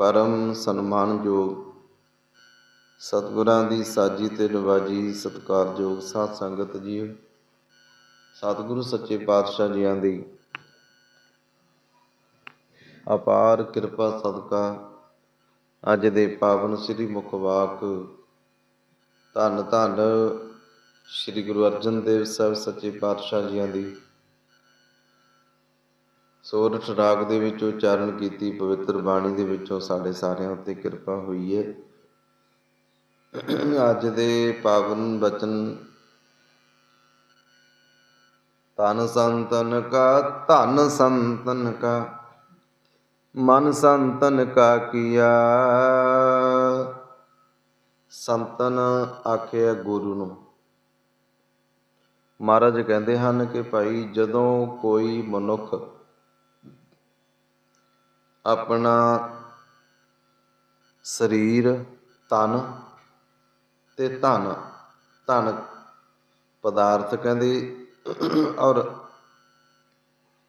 ਪਰਮ ਸਨਮਾਨਯੋਗ ਸਤਿਗੁਰਾਂ ਦੀ ਸਾਜੀ ਤੇ ਨਿਵਾਜ਼ੀ ਸਤਿਕਾਰਯੋਗ ਸਾਧ ਸੰਗਤ ਜੀਓ, ਸਤਿਗੁਰੂ ਸੱਚੇ ਪਾਤਸ਼ਾਹ ਜੀਆਂ ਦੀ ਅਪਾਰ ਕਿਰਪਾ ਸਦਕਾ ਅੱਜ ਦੇ ਪਾਵਨ ਸ੍ਰੀ ਮੁਖਵਾਕ ਧੰਨ ਧੰਨ ਸ੍ਰੀ ਗੁਰੂ ਅਰਜਨ ਦੇਵ ਸਾਹਿਬ ਸੱਚੇ ਪਾਤਸ਼ਾਹ ਜੀਆਂ ਦੀ ਸੋਰਠ ਰਾਗ ਦੇ ਵਿੱਚ ਉਚਾਰਨ ਕੀਤੀ, ਪਵਿੱਤਰ ਬਾਣੀ ਦੇ ਵਿੱਚੋਂ ਸਾਡੇ ਸਾਰਿਆਂ ਉੱਤੇ ਕਿਰਪਾ ਹੋਈ ਹੈ ਅੱਜ ਦੇ ਪਾਵਨ ਬਚਨ ਤਨ ਸੰਤਨ ਕਾ, ਧਨ ਸੰਤਨ ਕਾ, ਮਨ ਸੰਤਨ ਕਾ ਕੀਆ। ਸੰਤਨ ਆਖਿਆ ਗੁਰੂ ਨੂੰ। ਮਹਾਰਾਜ ਕਹਿੰਦੇ ਹਨ ਕਿ ਭਾਈ ਜਦੋਂ ਕੋਈ ਮਨੁੱਖ ਆਪਣਾ ਸਰੀਰ, ਤਨ ਤੇ ਧਨ। ਧਨ ਪਦਾਰਥ ਕਹਿੰਦੇ ਔਰ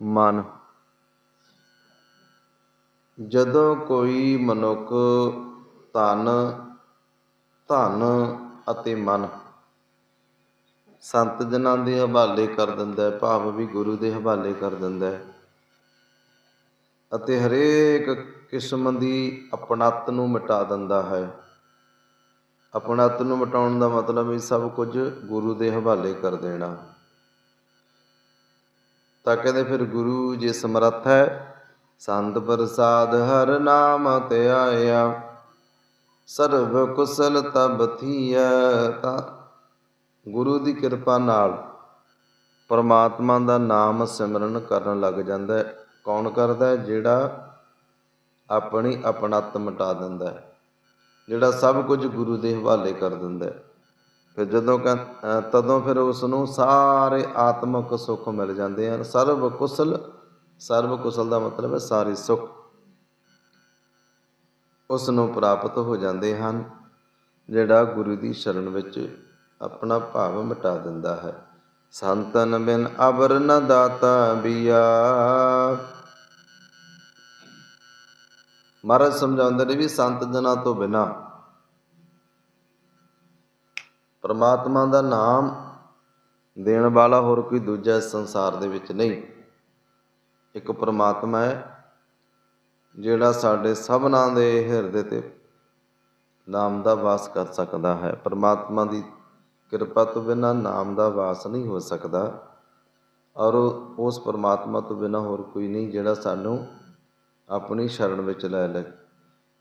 ਮਨ। ਜਦੋਂ ਕੋਈ ਮਨੁੱਖ ਤਨ ਧਨ ਅਤੇ ਮਨ ਸੰਤ ਜਨਾਂ ਦੇ ਹਵਾਲੇ ਕਰ ਦਿੰਦਾ ਹੈ, ਭਾਵ ਵੀ ਗੁਰੂ ਦੇ ਹਵਾਲੇ ਕਰ ਦਿੰਦਾ ਹੈ ਅਤੇ ਹਰੇਕ ਕਿਸਮ ਦੀ ਅਪਣਤ ਨੂੰ ਮਿਟਾ ਦਿੰਦਾ ਹੈ। ਆਪਣਤ ਨੂੰ ਮਿਟਾਉਣ ਦਾ ਮਤਲਬ ਇਹ ਸਭ ਕੁਝ ਗੁਰੂ ਦੇ ਹਵਾਲੇ ਕਰ ਦੇਣਾ। ਤਾਂ ਕਹਿੰਦੇ ਫਿਰ ਗੁਰੂ ਜੇ ਸਮਰੱਥ ਹੈ, ਸੰਤ ਪ੍ਰਸਾਦ ਹਰ ਨਾਮ ਤੇ ਆਇਆ। ਸਰਬ ਕੁਸਲ ਤਬ ਥੀਆ ਤਾਂ ਗੁਰੂ ਦੀ ਕਿਰਪਾ ਨਾਲ ਪਰਮਾਤਮਾ ਦਾ ਨਾਮ ਸਿਮਰਨ ਕਰਨ ਲੱਗ ਜਾਂਦਾ ਹੈ। ਕੌਣ ਕਰਦਾ ਜਿਹੜਾ ਆਪਣੀ ਆਪਣਤ ਮਿਟਾ ਦਿੰਦਾ ਹੈ। ਜਿਹੜਾ ਸਭ ਕੁਝ ਗੁਰੂ ਦੇ ਹਵਾਲੇ ਕਰ ਦਿੰਦਾ ਹੈ। ਫਿਰ ਜਦੋਂ ਕਹਿ- ਤਦੋਂ ਫਿਰ ਉਸ ਨੂੰ ਸਾਰੇ ਆਤਮਿਕ ਸੁੱਖ ਮਿਲ ਜਾਂਦੇ ਹਨ। ਸਰਬ ਕੁਸਲ ਸਰਬ ਕੁਸਲ ਦਾ ਮਤਲਬ ਹੈ ਸਾਰੇ ਸੁੱਖ। ਉਸ ਨੂੰ ਪ੍ਰਾਪਤ ਹੋ ਜਾਂਦੇ ਹਨ। ਜਿਹੜਾ ਗੁਰੂ ਦੀ ਸ਼ਰਨ ਵਿੱਚ ਆਪਣਾ ਭਾਵ ਮਿਟਾ ਦਿੰਦਾ ਹੈ। ਸੰਤਨ ਬਿਨ ਅਬਰ ਨ ਦਾਤਾ ਬਿਆ। ਮਹਾਰਾਜ ਸਮਝਾਉਂਦੇ ਨੇ ਵੀ ਸੰਤ ਜਨਾਂ ਤੋਂ ਬਿਨਾ ਪਰਮਾਤਮਾ ਦਾ ਨਾਮ ਦੇਣ ਵਾਲਾ ਹੋਰ ਕੋਈ ਦੂਜਾ ਇਸ ਸੰਸਾਰ ਦੇ ਵਿੱਚ ਨਹੀਂ। ਇੱਕ ਪਰਮਾਤਮਾ ਹੈ ਜਿਹੜਾ ਸਾਡੇ ਸਭਨਾਂ ਦੇ ਹਿਰਦੇ ਤੇ ਨਾਮ ਦਾ ਵਾਸ ਕਰ ਸਕਦਾ ਹੈ। ਪਰਮਾਤਮਾ ਦੀ ਕਿਰਪਾ ਤੋਂ ਬਿਨਾ ਨਾਮ ਦਾ ਵਾਸ ਨਹੀਂ ਹੋ ਸਕਦਾ ਔਰ ਉਸ ਪਰਮਾਤਮਾ ਤੋਂ ਬਿਨਾ ਹੋਰ ਕੋਈ ਨਹੀਂ ਜਿਹੜਾ ਸਾਨੂੰ ਆਪਣੀ ਸ਼ਰਨ ਵਿੱਚ ਲੈ ਲੈ।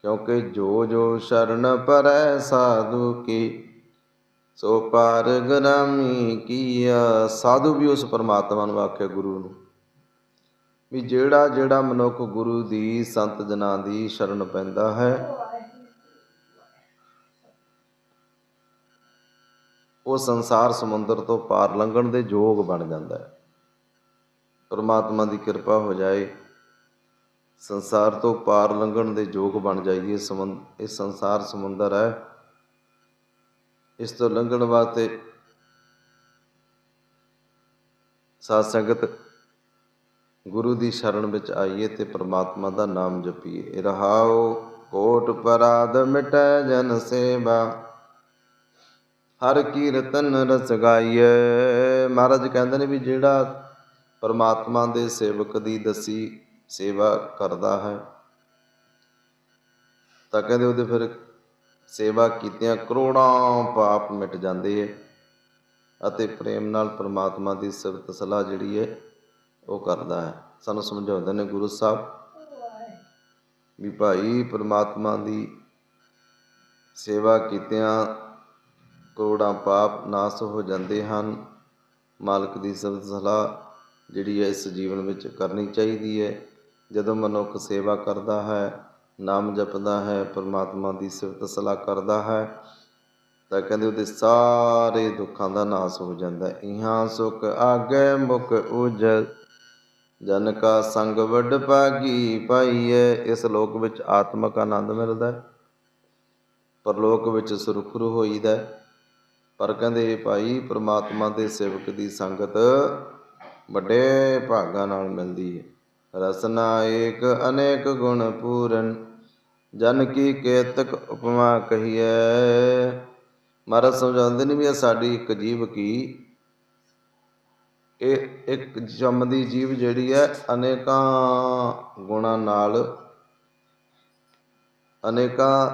ਕਿਉਂਕਿ ਜੋ ਜੋ ਸ਼ਰਨ ਪਰੈ ਸਾਧੂ ਕੀ, ਸੋ ਪਾਰ ਗਰਾਮੀ ਕੀਆ ਸਾਧੂ ਵੀ ਉਸ ਪਰਮਾਤਮਾ ਨੂੰ ਆਖਿਆ ਗੁਰੂ ਨੂੰ ਵੀ ਜਿਹੜਾ ਜਿਹੜਾ ਮਨੁੱਖ ਗੁਰੂ ਦੀ ਸੰਤ ਜਨਾਂ ਦੀ ਸ਼ਰਨ ਪੈਂਦਾ ਹੈ ਉਹ ਸੰਸਾਰ ਸਮੁੰਦਰ ਤੋਂ ਪਾਰ ਲੰਘਣ ਦੇ ਯੋਗ ਬਣ ਜਾਂਦਾ ਹੈ। ਪਰਮਾਤਮਾ ਦੀ ਕਿਰਪਾ ਹੋ ਜਾਏ, ਸੰਸਾਰ ਤੋਂ ਪਾਰ ਲੰਘਣ ਦੇ ਯੋਗ ਬਣ ਜਾਈਏ। ਇਹ ਸੰਸਾਰ ਸਮੁੰਦਰ ਹੈ। ਇਸ ਤੋਂ ਲੰਘਣ ਵਾਸਤੇ ਸਾਧ ਸੰਗਤ ਗੁਰੂ ਦੀ ਸ਼ਰਨ ਵਿੱਚ ਆਈਏ ਤੇ ਪ੍ਰਮਾਤਮਾ ਦਾ ਨਾਮ ਜਪੀਏ। ਰਹਾਓ, ਕੋਟ ਪਰਾਦ ਮਿਟੈ ਜਨ ਸੇਵਾ। ਹਰ ਕੀਰਤਨ ਰਸ ਗਾਈਏ ਮਹਾਰਾਜ ਕਹਿੰਦੇ ਨੇ ਵੀ ਜਿਹੜਾ ਪਰਮਾਤਮਾ ਦੇ ਸੇਵਕ ਦੀ ਦਸੀ ਸੇਵਾ ਕਰਦਾ ਹੈ, ਤਾਂ ਕਹਿੰਦੇ ਉਹਦੇ ਫਿਰ ਸੇਵਾ ਕੀਤਿਆਂ ਕਰੋੜਾਂ ਪਾਪ ਮਿਟ ਜਾਂਦੇ ਹੈ ਅਤੇ ਪ੍ਰੇਮ ਨਾਲ ਪਰਮਾਤਮਾ ਦੀ ਸਿਫਤ ਸਲਾਹ ਜਿਹੜੀ ਹੈ ਉਹ ਕਰਦਾ ਹੈ। ਸਾਨੂੰ ਸਮਝਾਉਂਦੇ ਨੇ ਗੁਰੂ ਸਾਹਿਬ ਵੀ ਭਾਈ ਪਰਮਾਤਮਾ ਦੀ ਸੇਵਾ ਕੀਤਿਆਂ ਕਰੋੜਾਂ ਪਾਪ ਨਾਸ ਹੋ ਜਾਂਦੇ ਹਨ। ਮਾਲਕ ਦੀ ਸਿਫਤ ਸਲਾਹ ਜਿਹੜੀ ਹੈ ਇਸ ਜੀਵਨ ਵਿੱਚ ਕਰਨੀ ਚਾਹੀਦੀ ਹੈ। ਜਦੋਂ ਮਨੁੱਖ ਸੇਵਾ ਕਰਦਾ ਹੈ, ਨਾਮ ਜਪਦਾ ਹੈ, ਪਰਮਾਤਮਾ ਦੀ ਸਿਫਤ ਸਲਾਹ ਕਰਦਾ ਹੈ, ਤਾਂ ਕਹਿੰਦੇ ਉਹਦੇ ਸਾਰੇ ਦੁੱਖਾਂ ਦਾ ਨਾਸ ਹੋ ਜਾਂਦਾ ਹੈ। ਇਹਾਂ ਸੁਖ ਆਗੇ ਮੁਖ ਉਜਲ, ਜਨ ਕਾ ਸੰਗ ਵੱਡ ਭਾਗੀ ਪਾਈਏ ਇਸ ਲੋਕ ਵਿੱਚ ਆਤਮਿਕ ਆਨੰਦ ਮਿਲਦਾ ਹੈ। ਪਰਲੋਕ ਵਿੱਚ ਸੁਰਖਰੂ ਹੋਈਦਾ ਹੈ। ਪਰ ਕਹਿੰਦੇ, ਭਾਈ, ਪ੍ਰਮਾਤਮਾ ਦੇ ਸੇਵਕ ਦੀ ਸੰਗਤ ਵੱਡੇ ਭਾਗਾਂ ਨਾਲ ਮਿਲਦੀ ਹੈ ਰਸਨਾ ਏਕ ਅਨੇਕ ਗੁਣ ਪੂਰਨ, ਜਨ ਕੀ ਕੇਤਕ ਉਪਮਾ ਕਹੀਐ। ਮਹਾਰਾਜ ਸਮਝਾਉਂਦੇ ਨੇ ਵੀ ਇਹ ਸਾਡੀ ਇੱਕ ਜੀਵ ਕੀ? ਇਹ ਇੱਕ ਜੰਮਦੀ ਜੀਵ ਜਿਹੜੀ ਹੈ ਅਨੇਕਾਂ ਗੁਣਾਂ ਨਾਲ, ਅਨੇਕਾਂ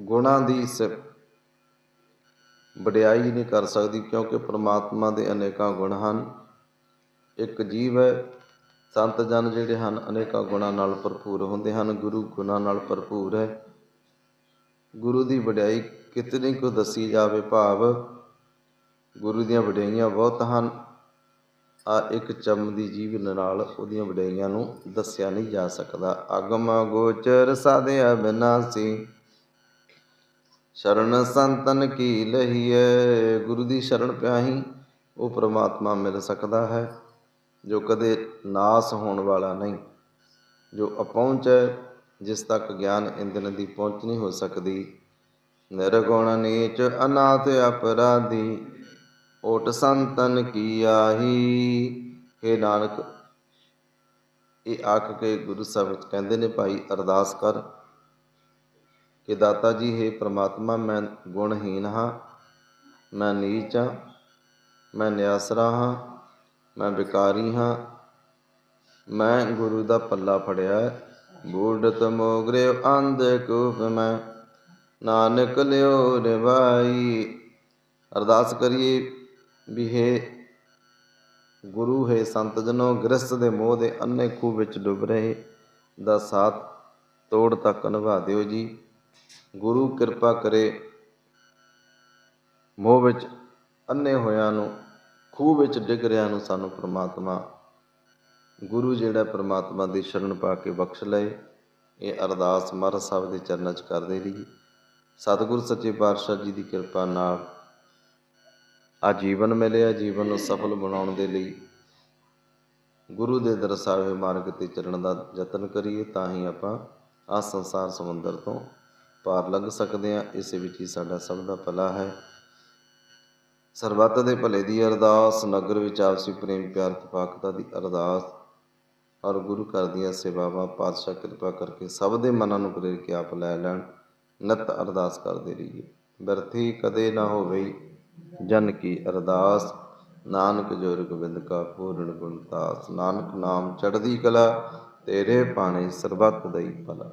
ਗੁਣਾਂ ਦੀ ਸ ਵਡਿਆਈ ਨਹੀਂ ਕਰ ਸਕਦੀ ਕਿਉਂਕਿ ਪ੍ਰਮਾਤਮਾ ਦੇ ਅਨੇਕਾਂ ਗੁਣ ਹਨ। ਇੱਕ ਜੀਵ ਹੈ, ਸੰਤ ਜਨ ਜਿਹੜੇ ਹਨ, ਅਨੇਕਾਂ ਗੁਣਾਂ ਨਾਲ ਭਰਪੂਰ ਹੁੰਦੇ ਹਨ, ਗੁਰੂ ਗੁਣਾਂ ਨਾਲ ਭਰਪੂਰ ਹੈ। ਗੁਰੂ ਦੀ ਵਡਿਆਈ ਕਿਤਨੀ ਕੁ ਦੱਸੀ ਜਾਵੇ ਭਾਵ, ਗੁਰੂ ਦੀਆਂ ਵਡਿਆਈਆਂ ਬਹੁਤ ਹਨ। ਆ ਇੱਕ ਚੰਮਦੀ ਜੀਵ ਨਾਲ ਉਹਦੀਆਂ ਵਡਿਆਈਆਂ ਨੂੰ ਦੱਸਿਆ ਨਹੀਂ ਜਾ ਸਕਦਾ। ਅਗਮ ਗੋਚਰ ਸਾਧਿਆ ਬਿਨਾਸੀ ਸ਼ਰਨ ਸੰਤਨ ਕੀ ਲਹੀਏ ਗੁਰੂ ਦੀ ਸ਼ਰਨ ਪਿਆਹੀ ਉਹ ਪ੍ਰਮਾਤਮਾ ਮਿਲ ਸਕਦਾ ਹੈ, ਜੋ ਕਦੇ ਨਾਸ ਹੋਣ ਵਾਲਾ ਨਹੀਂ। ਜੋ ਅਪਹੁੰਚ ਹੈ ਜਿਸ ਤੱਕ ਗਿਆਨ ਇੰਦਨ ਦੀ ਪਹੁੰਚ ਨਹੀਂ ਹੋ ਸਕਦੀ। ਨਿਰਗੁਣ ਨੀਚ ਅਨਾਥ ਅਪਰਾਧੀ, ਓਟ ਸੰਤਨ ਕੀ ਆਹੀ? हे ਨਾਨਕ, ਇਹ ਆਖ ਕੇ ਗੁਰੂ ਸਾਹਿਬ ਕਹਿੰਦੇ ਨੇ, ਭਾਈ ਅਰਦਾਸ ਕਰ ਕਿ ਦਾਤਾ ਜੀ, ਹੈ ਪ੍ਰਮਾਤਮਾ, ਮੈਂ ਗੁਣਹੀਨ ਹਾਂ, ਮੈਂ ਨੀਚ ਹਾਂ, ਮੈਂ ਨਿਆਸਰਾ ਹਾਂ, ਮੈਂ ਵਿਕਾਰੀ ਹਾਂ। ਮੈਂ ਗੁਰੂ ਦਾ ਪੱਲਾ ਫੜਿਆ ਹੈ। ਬੂਢਤ ਮੋਗਰੇ ਅੰਧ ਕੂਪ ਮੈਂ, ਨਾਨਕ ਲਿਓ ਰਵਾਈ ਅਰਦਾਸ ਕਰੀਏ ਵੀ ਹੈ ਗੁਰੂ, ਹੈ ਸੰਤ ਜਨੋ ਗ੍ਰਸਤ ਦੇ ਮੋਹ ਦੇ ਅੰਨੇ ਖੂਹ ਵਿੱਚ ਡੁੱਬ ਰਹੇ, ਦਾ ਸਾਥ ਤੋੜ ਤੱਕ ਨਿਭਾ ਦਿਓ ਜੀ। ਗੁਰੂ ਕਿਰਪਾ ਕਰੇ। ਮੋਹ ਵਿੱਚ ਅੰਨੇ ਹੋਇਆਂ ਨੂੰ, ਖੂਹ ਵਿੱਚ ਡਿੱਗ ਰਿਆਂ ਨੂੰ ਸਾਨੂੰ ਪ੍ਰਮਾਤਮਾ। ਗੁਰੂ ਜਿਹੜਾ ਪ੍ਰਮਾਤਮਾ ਦੀ ਸ਼ਰਨ ਪਾ ਕੇ ਬਖਸ਼ ਲਏ। ਇਹ ਅਰਦਾਸ ਮਹਾਰਾਜ ਸਾਹਿਬ ਦੇ ਚਰਨਾਂ 'ਚ ਕਰਦੇ ਰਹੀਏ। ਸਤਿਗੁਰ ਸੱਚੇ ਪਾਤਸ਼ਾਹ ਜੀ ਦੀ ਕਿਰਪਾ ਨਾਲ ਆ ਜੀਵਨ ਮਿਲਿਆ। ਜੀਵਨ ਨੂੰ ਸਫਲ ਬਣਾਉਣ ਦੇ ਲਈ ਗੁਰੂ ਦੇ ਦਰਸਾਵੇ ਮਾਰਗ ਤੇ ਚੱਲਣ ਦਾ ਯਤਨ ਕਰੀਏ। ਤਾਂ ਹੀ ਆਪਾਂ ਆ ਸੰਸਾਰ ਸਮੁੰਦਰ ਤੋਂ ਪਾਰ ਲੰਘ ਸਕਦੇ ਹਾਂ, ਇਸੇ ਵਿੱਚ ਹੀ ਸਾਡਾ ਸਭ ਦਾ ਭਲਾ ਹੈ। ਸਰਬੱਤ ਦੇ ਭਲੇ ਦੀ ਅਰਦਾਸ, ਨਗਰ ਵਿੱਚ ਆਪਸੀ ਪ੍ਰੇਮ, ਪਿਆਰ ਤਪਾਕਤਾ ਦੀ ਅਰਦਾਸ ਔਰ ਗੁਰੂ ਘਰ ਦੀਆਂ ਸੇਵਾਵਾਂ, ਪਾਤਸ਼ਾਹ ਕਿਰਪਾ ਕਰਕੇ ਸਭ ਦੇ ਮਨਾਂ ਨੂੰ ਪ੍ਰੇਰ ਕੇ ਆਪ ਲੈ ਲੈਣ, ਨਿਤ ਅਰਦਾਸ ਕਰਦੇ ਰਹੀਏ। ਬਿਰਥੀ ਕਦੇ ਨਾ ਹੋਵੇ ਜਨ ਕੀ ਅਰਦਾਸ, ਨਾਨਕ ਜੋਰ ਗੋਬਿੰਦ ਕਾ ਪੂਰਨ ਗੁਣਤਾਸ ਨਾਨਕ ਨਾਮ ਚੜ੍ਹਦੀ ਕਲਾ, ਤੇਰੇ ਪਾਣੇ ਸਰਬੱਤ ਦਈ ਭਲਾ।